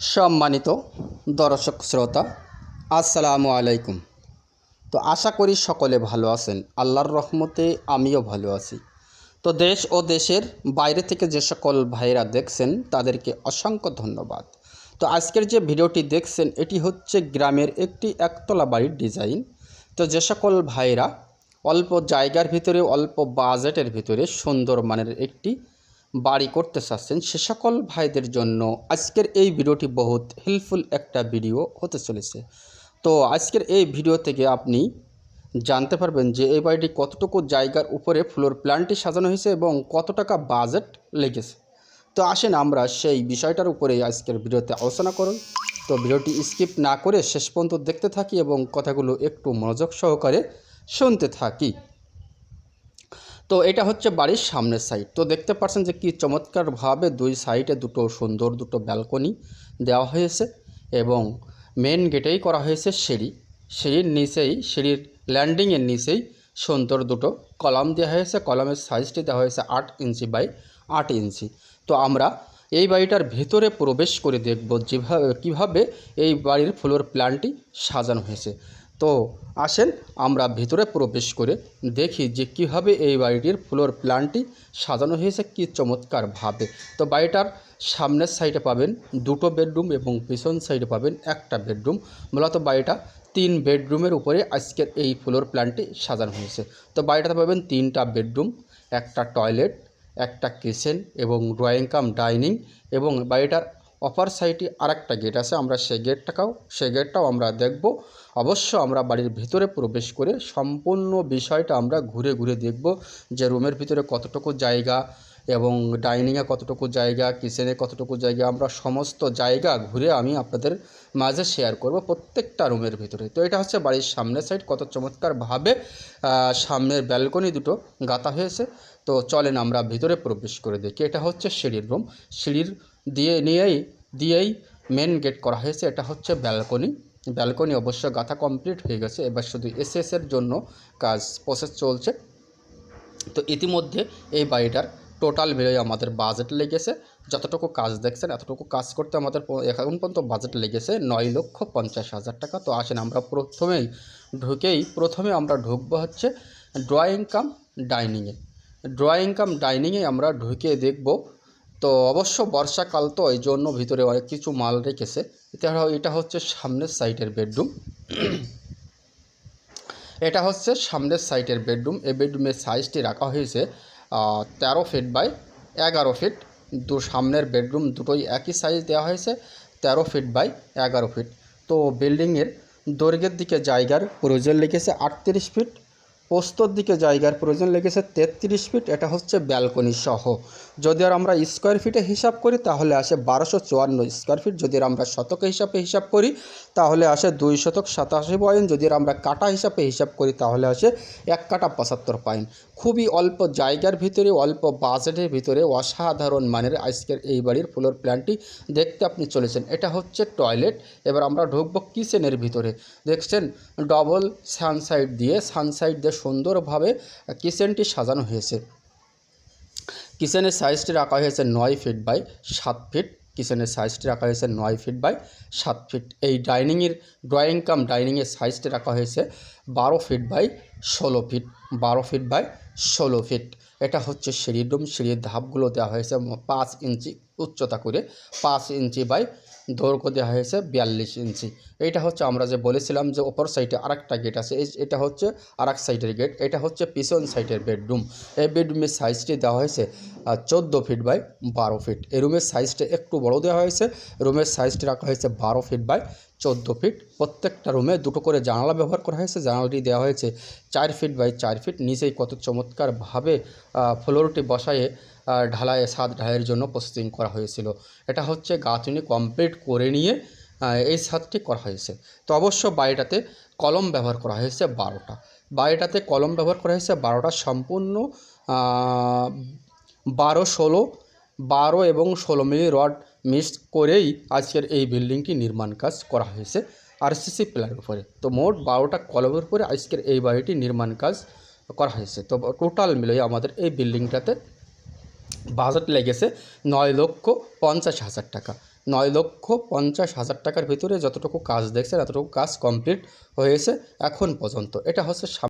সম্মানিত দর্শক শ্রোতা, আসসালামু আলাইকুম। তো আশা করি সকলে ভালো আছেন, আল্লাহর রহমতে আমিও ভালো আছি। তো দেশ ও দেশের বাইরে থেকে যে সকল ভাইরা দেখছেন, তাদেরকে অসংখ্য ধন্যবাদ। তো আজকের যে ভিডিওটি দেখছেন, এটি হচ্ছে গ্রামের একটি একতলা বাড়ির ডিজাইন। তো যে সকল ভাইরা অল্প জায়গার ভিতরে, অল্প বাজেটের ভিতরে সুন্দর মানের একটি বাড়ি করতে চাচ্ছেন সে সকল ভাইদের জন্য আজকের এই ভিডিওটি বহুত হেল্পফুল একটা ভিডিও হতে চলেছে। তো আজকের এই ভিডিও থেকে আপনি জানতে পারবেন যে এই বাড়িটি কতটুকু জায়গার উপরে ফ্লোর প্ল্যানটি সাজানো হয়েছে এবং কত টাকা বাজেট লেগেছে। তো আসেন আমরা সেই বিষয়টার উপরে আজকের ভিডিওতে আলোচনা করুন। তো ভিডিওটি স্কিপ না করে শেষ পর্যন্ত দেখতে থাকি এবং কথাগুলো একটু মনোযোগ সহকারে শুনতে থাকি। তো এটা হচ্ছে বাড়ির সামনের সাইড তো দেখতে পাচ্ছেন যে কি চমৎকারভাবে দুই সাইডে দুটো সুন্দর দুটো ব্যালকনি দেওয়া হয়েছে এবং মেন গেটেই করা হয়েছে সিঁড়ি। সিঁড়ির নিচেই, সিঁড়ির ল্যান্ডিংয়ের নিচেই সুন্দর দুটো কলাম দেওয়া হয়েছে। কলামের সাইজটি দেওয়া হয়েছে আট ইঞ্চি বাই আট ইঞ্চি। তো আমরা এই বাড়িটার ভেতরে প্রবেশ করে দেখব যেভাবে, কীভাবে এই বাড়ির ফ্লোর প্ল্যানটি সাজানো হয়েছে। তো আসেন আমরা ভিতরে প্রবেশ করে দেখি যে কীভাবে এই বাড়িটির ফ্লোর প্ল্যানটি সাজানো হয়েছে, কি চমৎকারভাবে। তো বাড়িটার সামনের সাইডে পাবেন দুটো বেডরুম এবং পিছন সাইডে পাবেন একটা বেডরুম মূলত বাড়িটা তিন বেডরুমের উপরে আজকের এই ফ্লোর প্ল্যানটি সাজানো হয়েছে। তো বাড়িটাতে পাবেন তিনটা বেডরুম একটা টয়লেট একটা কিচেন এবং ড্রয়িং কাম ডাইনিং এবং বাড়িটার অপার সাইডে আরেকটা গেট আছে, আমরা সেই গেটটাকেও সেই গেটটাও আমরা দেখব। অবশ্য আমরা বাড়ির ভিতরে প্রবেশ করে সম্পূর্ণ বিষয়টা আমরা ঘুরে ঘুরে দেখব যে রুমের ভিতরে কতটুকু জায়গা এবং ডাইনিংয়ে কতটুকু জায়গা কিচেনে কতটুকু জায়গা, আমরা সমস্ত জায়গা ঘুরে আমি আপনাদের মাঝে শেয়ার করব প্রত্যেকটা রুমের ভিতরে। তো এটা হচ্ছে বাড়ির সামনের সাইড কত চমৎকারভাবে সামনের ব্যালকনি দুটো গাঁথা হয়েছে। তো চলেন আমরা ভিতরে প্রবেশ করে দেখি। এটা হচ্ছে সিঁড়ির রুম সিঁড়ির দিয়ে নিয়েই দিয়েই মেন গেট করা হয়েছে। এটা হচ্ছে ব্যালকনি ব্যালকনি অবশ্য গাঁথা কমপ্লিট হয়ে গেছে। এবার শুধু এসএসের জন্য কাজ প্রসেস চলছে। তো ইতিমধ্যে এই বাড়িটার টোটাল মিলে আমাদের বাজেট লেগেছে। যতটুকু কাজ দেখছেন, এতটুকু কাজ করতে আমাদের এখন পর্যন্ত বাজেট লেগেছে নয় লক্ষ পঞ্চাশ হাজার টাকা। তো আসেন আমরা প্রথমেই ঢুকেই, প্রথমে আমরা ঢুকবো হচ্ছে ড্রয়িং কাম ডাইনিংয়ে ড্রয়িং কাম ডাইনিংয়ে আমরা ঢুকে দেখব তো অবশ্য বর্ষাকাল তো এই জন্য ভিতরে অনেক কিছু মাল রেখেছে। এটা এটা হচ্ছে সামনের সাইডের বেডরুম। এটা হচ্ছে সামনের সাইডের বেডরুম। এই বেডরুমের সাইজটি রাখা হয়েছে তেরো ফিট বাই এগারো ফিট। দু, সামনের বেডরুম দুটোই একই সাইজ দেওয়া হয়েছে, তেরো ফিট বাই এগারো ফিট। তো বিল্ডিংয়ের দৈর্ঘ্যের দিকে জায়গার প্রয়োজন লেগেছে আটত্রিশ ফিট। পোস্তর দিকে জায়গার প্রয়োজন লেগেছে তেত্রিশ ফিট, এটা হচ্ছে ব্যালকনি সহ। যদি আর আমরা স্কোয়ার ফিটে হিসাব করি, তাহলে আসে বারোশো চুয়ান্ন স্কোয়ার ফিট। যদি আমরা শতকে হিসাবে হিসাব করি, তাহলে আসে দুই শতক সাতাশি পয়েন্ট। যদি আমরা কাটা হিসাবে হিসাব করি, তাহলে আসে এক কাটা পঁচাত্তর পয়েন্ট। খুবই অল্প জায়গার ভিতরে, অল্প বাজেটের ভিতরে অসাধারণ মানের আজকের এই বাড়ির ফ্লোর প্ল্যানটি দেখতে আপনি চলেছেন। এটা হচ্ছে টয়লেট। এবার আমরা ঢুকবো কিচেনের ভিতরে। দেখছেন, ডবল সানসাইড দিয়ে সানসাইড দিয়ে সুন্দরভাবে কিচেনটি সাজানো হয়েছে। কিচেনের সাইজটি রাখা হয়েছে নয় ফিট বাই সাত ফিট। কিচেনের সাইজটি রাখা হয়েছে নয় ফিট বাই সাত ফিট। এই ডাইনিংয়ের, ড্রয়িং কাম ডাইনিংয়ের সাইজটি রাখা হয়েছে বারো ফিট বাই ষোলো ফিট। বারো ফিট বাই ষোলো ফিট। এটা হচ্ছে সিঁড়ির রুম। সিঁড়ির ধাপগুলো দেওয়া হয়েছে পাঁচ ইঞ্চি উচ্চতা করে। পাঁচ ইঞ্চি বাই দৈর্ঘ্য দেওয়া হয়েছে বিয়াল্লিশ ইঞ্চি। এটা হচ্ছে আমরা যে বলেছিলাম যে ওপর সাইডে আরেকটা গেট আছে এটা হচ্ছে আরেক সাইডের গেট এটা হচ্ছে পিছন সাইডের বেডরুম এই বেডরুমের সাইজটি দেওয়া হয়েছে চোদ্দ ফিট বাই বারো ফিট এই রুমের সাইজটা একটু বড় দেওয়া হয়েছে রুমের সাইজটি রাখা হয়েছে বারো ফিট বাই চোদ্দ ফিট। প্রত্যেকটা রুমে দুটো করে জানালা ব্যবহার করা হয়েছে। জানালাটি দেওয়া হয়েছে চার ফিট বাই চার ফিট। নিচেই কত চমৎকারভাবে ফ্লোরটি বসায়ে ঢালাই ছাদ ঢালাইয়ের জন্য প্রসেসিং করা হয়েছিল। এটা হচ্ছে গাঁথুনি কমপ্লিট করে নিয়ে এই ছাদটি করা হয়েছে। তো অবশ্য বাড়িটাতে কলম ব্যবহার করা হয়েছে বারোটা। বাড়িটাতে কলম ব্যবহার করা হয়েছে বারোটা সম্পূর্ণ বারো, ষোলো, বারো এবং ষোলো মিলি রড মিক্স করেই আজকের এই বিল্ডিংটি নির্মাণ কাজ করা হয়েছে আরসিসি প্ল্যানের উপরে। তো মোট বারোটা কলমের উপরে আজকের এই বাড়িটি নির্মাণ কাজ করা হয়েছে। তো টোটাল মিলে আমাদের এই বিল্ডিংটাতে বাজেট লেগেছে নয় লক্ষ পঞ্চাশ হাজার টাকা। নয় লক্ষ পঞ্চাশ হাজার টাকার ভিতরে যতটুকু কাজ দেখছেন, এতটুকু কাজ কমপ্লিট হয়েছে এখন পর্যন্ত। এটা হচ্ছে